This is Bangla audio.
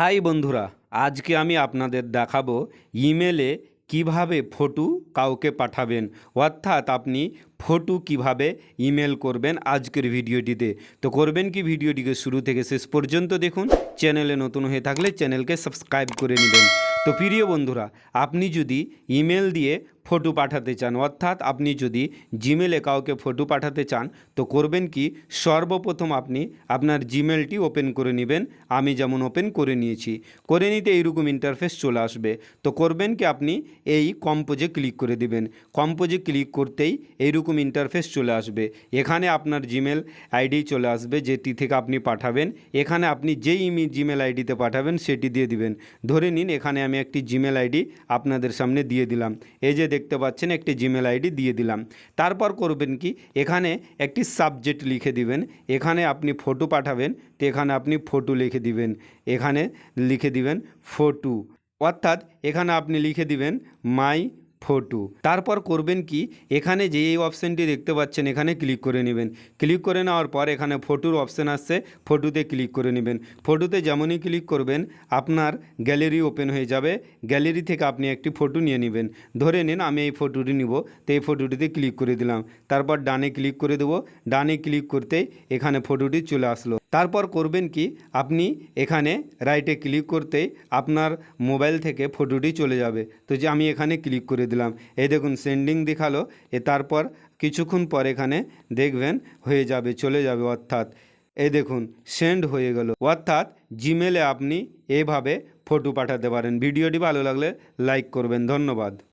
হাই বন্ধুরা, আজকে আমি আপনাদের দেখাবো ইমেলে কীভাবে ফটো কাউকে পাঠাবেন। অর্থাৎ আপনি ফটো কীভাবে ইমেল করবেন আজকের ভিডিওটিতে। তো করবেন কি ভিডিওটিকে শুরু থেকে শেষ পর্যন্ত দেখুন, চ্যানেলে নতুন হয়ে থাকলে চ্যানেলকে সাবস্ক্রাইব করে নেবেন। তো প্রিয় বন্ধুরা, আপনি যদি ইমেল দিয়ে ফটো পাঠাতে চান। অর্থাৎ আপনি যদি জিমেলে কাউকে ফটো পাঠাতে চান, তো করবেন কি? সর্বপ্রথম আপনি আপনার জিমেলটি ওপেন করে নেবেন। আমি যেমন ওপেন করে নিয়েছি, করে নিতে এইরকম ইন্টারফেস চলে আসবে। তো করবেন কি? আপনি এই কম্পোজে ক্লিক করে দিবেন। কম্পোজে ক্লিক করতেই এইরকম ইন্টারফেস চলে আসবে। এখানে আপনার জিমেল আইডি চলে আসবে, যেটি থেকে আপনি পাঠাবেন। এখানে আপনি যেই ইমি জিমেল আইডিতে পাঠাবেন, সেটি দিয়ে দিবেন। ধরে নিন, এখানে আমি একটি জিমেল আইডি আপনাদের সামনে দিয়ে দিলাম। এই যে দেখতে পাচ্ছেন, একটি জিমেল আইডি দিয়ে দিলাম। তারপর করবেন কি, এখানে একটি সাবজেক্ট লিখে দিবেন। এখানে আপনি ফটো পাঠাবেন, তো এখানে আপনি ফটো লিখে দিবেন। এখানে লিখে দিবেন ফটো। অর্থাৎ এখানে আপনি লিখে দিবেন, মাই ফটো তারপর করবেন কি? এখানে যে এই অপশানটি দেখতে পাচ্ছেন, এখানে ক্লিক করে নেবেন। ক্লিক করে নেওয়ার পর এখানে ফটোর অপশান আসছে। ফটোতে ক্লিক করে নেবেন। ফটোতে যেমনই ক্লিক করবেন, আপনার গ্যালারি ওপেন হয়ে যাবে। গ্যালারি থেকে আপনি একটি ফটো নিয়ে নেবেন। ধরে নিন আমি এই ফটোটি নিব, তো এই ফটোটিতে ক্লিক করে দিলাম। তারপর ডানে ক্লিক করে দেবো। ডানে ক্লিক করতেই এখানে ফটোটি চলে আসলো। তারপর করবেন কি, আপনি এখানে রাইটে ক্লিক করতেই আপনার মোবাইল থেকে ফটোটি চলে যাবে। তো যে আমি এখানে ক্লিক করে দিলাম, এই দেখুন সেন্ডিং দেখাল, এ তারপর কিছুক্ষণ পর এখানে দেখবেন হয়ে যাবে, চলে যাবে অর্থাৎ, এই দেখুন সেন্ড হয়ে গেল। অর্থাৎ জিমেলে আপনি এভাবে ফটো পাঠাতে পারেন। ভিডিওটি ভালো লাগলে লাইক করবেন। ধন্যবাদ।